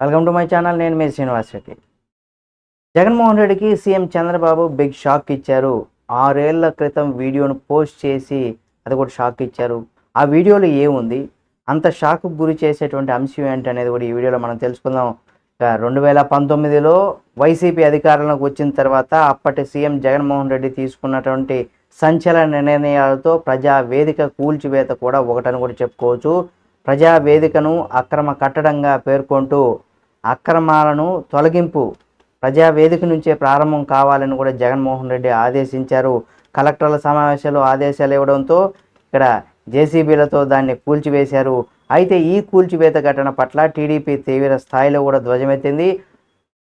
Welcome to my channel నేను మీ శ్రీనివాస్ రెడ్డి. జగన్మోహన్ రెడ్డికి CM Chandrababu big shock ఇచ్చారు. ఆరేళ్ళ క్రితం వీడియోను పోస్ట్ చేసి అది కూడా షాక్ ఇచ్చారు. ఆ వీడియోలో ఏముంది? అంత షాక్ గురి చేసేటువంటి అంశం ఏంటి అనేది కూడా ఈ వీడియోలో మనం తెలుసుకుందాం. రెండు వేల పంతొమ్మిదిలో వైసీపీ అధికారంలోకి వచ్చిన తర్వాత అప్పటి సీఎం జగన్మోహన్ రెడ్డి తీసుకున్నటువంటి సంచలన నిర్ణయాలతో ప్రజా వేదిక కూల్చివేత కూడా ఒకటని కూడా చెప్పుకోవచ్చు. ప్రజా వేదికను అక్రమ కట్టడంగా పేర్కొంటూ అక్రమాలను తొలగింపు ప్రజా వేదిక నుంచే ప్రారంభం కావాలని కూడా జగన్మోహన్ రెడ్డి ఆదేశించారు. కలెక్టర్ల సమావేశాలు ఆదేశాలు ఇవ్వడంతో ఇక్కడ జేసీబీలతో దాన్ని కూల్చివేశారు. అయితే ఈ కూల్చివేత ఘటన పట్ల టీడీపీ తీవ్ర స్థాయిలో కూడా ధ్వజమెత్తింది.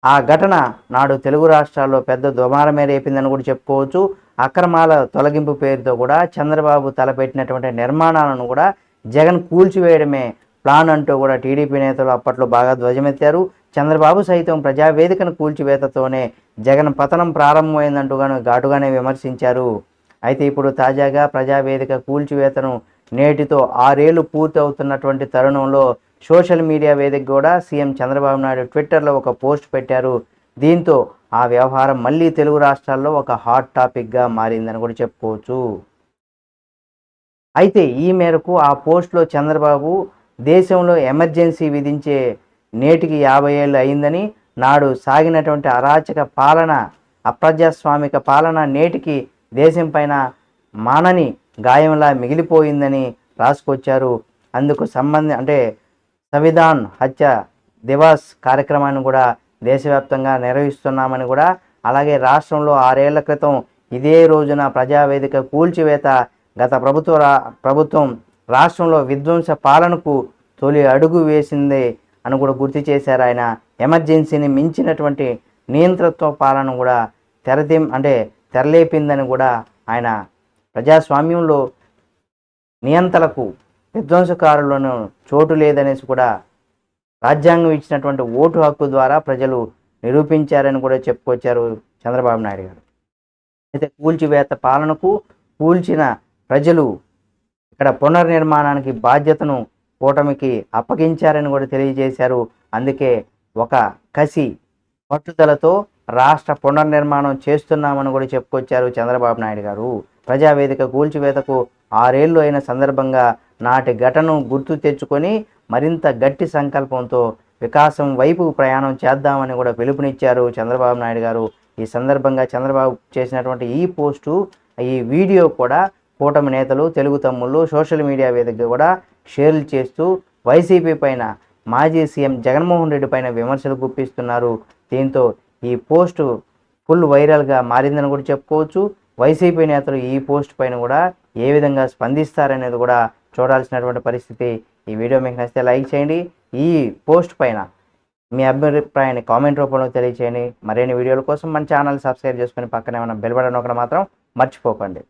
ఆ ఘటన నాడు తెలుగు రాష్ట్రాల్లో పెద్ద దుమారమే రేపిందని కూడా చెప్పుకోవచ్చు. అక్రమాల తొలగింపు పేరుతో కూడా చంద్రబాబు తలపెట్టినటువంటి నిర్మాణాలను కూడా జగన్ కూల్చివేయడమే ప్లాన్ అంటూ కూడా టీడీపీ నేతలు అప్పట్లో బాగా ధ్వజమెత్తారు. చంద్రబాబు సైతం ప్రజావేదికను కూల్చివేతతోనే జగన్ పతనం ప్రారంభమైందంటూ ఘాటుగానే విమర్శించారు. అయితే ఇప్పుడు తాజాగా ప్రజావేదిక కూల్చివేతను నేటితో ఆరేళ్ళు పూర్తవుతున్నటువంటి తరుణంలో సోషల్ మీడియా వేదిక కూడా సీఎం చంద్రబాబు నాయుడు ట్విట్టర్లో ఒక పోస్ట్ పెట్టారు. దీంతో ఆ వ్యవహారం మళ్ళీ తెలుగు రాష్ట్రాల్లో ఒక హాట్ టాపిక్గా మారిందని కూడా చెప్పుకోవచ్చు. అయితే ఈ మేరకు ఆ పోస్ట్లో చంద్రబాబు దేశంలో ఎమర్జెన్సీ విధించే నేటికి యాభై ఏళ్ళు అయిందని నాడు సాగినటువంటి అరాచక పాలన అప్రజాస్వామిక పాలన నేటికి దేశం పైన మానని గాయంలా మిగిలిపోయిందని రాసుకొచ్చారు. అందుకు సంబంధి అంటే సంవిధాన్ హత్య దివాస్ కార్యక్రమాన్ని కూడా దేశవ్యాప్తంగా నిర్వహిస్తున్నామని కూడా అలాగే రాష్ట్రంలో ఆరేళ్ళ క్రితం ఇదే రోజున ప్రజావేదిక కూల్చివేత గత ప్రభుత్వ రా- ప్రభుత్వం రాష్ట్రంలో విధ్వంస పాలనకు తొలి అడుగు వేసింది అని కూడా గుర్తు చేశారు ఆయన. ఎమర్జెన్సీని మించినటువంటి నియంత్రత్వ పాలన కూడా తెరదిం అంటే తెరలేపిందని కూడా ఆయన ప్రజాస్వామ్యంలో నియంతలకు విధ్వంసకారులను చోటు లేదనేసి కూడా రాజ్యాంగం ఇచ్చినటువంటి ఓటు హక్కు ద్వారా ప్రజలు నిరూపించారని కూడా చెప్పుకొచ్చారు చంద్రబాబు నాయుడు గారు. అయితే కూల్చివేత పాలనకు కూల్చిన ప్రజలు ఇక్కడ పునర్నిర్మాణానికి బాధ్యతను కూటమికి అప్పగించారని కూడా తెలియజేశారు. అందుకే ఒక కసి పట్టుదలతో రాష్ట్ర పునర్నిర్మాణం చేస్తున్నామని కూడా చెప్పుకొచ్చారు చంద్రబాబు నాయుడు గారు. ప్రజావేదిక కూల్చివేతకు ఆరేళ్ళు అయిన సందర్భంగా నాటి ఘటనను గుర్తు తెచ్చుకొని మరింత గట్టి సంకల్పంతో వికాసం వైపు ప్రయాణం చేద్దామని కూడా పిలుపునిచ్చారు చంద్రబాబు నాయుడు గారు. ఈ సందర్భంగా చంద్రబాబు చేసినటువంటి ఈ పోస్టు ఈ వీడియో కూడా కూటమి నేతలు తెలుగు తమ్ముళ్ళు సోషల్ మీడియా వేదికగా కూడా షేర్లు చేస్తూ వైసీపీ పైన మాజీ సీఎం జగన్మోహన్ రెడ్డి పైన విమర్శలు గుప్పిస్తున్నారు. దీంతో ఈ పోస్టు ఫుల్ వైరల్గా మారిందని కూడా చెప్పుకోవచ్చు. వైసీపీ నేతలు ఈ పోస్ట్ పైన కూడా ఏ విధంగా స్పందిస్తారనేది కూడా చూడాల్సినటువంటి పరిస్థితి ఈ వీడియో మీకు నచ్చితే లైక్ చేయండి. ఈ పోస్ట్ పైన మీ అభిప్రాయాన్ని కామెంట్ రూపంలో తెలియచేయండి. మరిన్ని వీడియోల కోసం మన ఛానల్ సబ్స్క్రైబ్ చేసుకొని పక్కనే ఉన్న బెల్ బటన్ ఒకటి మాత్రం మర్చిపోకండి.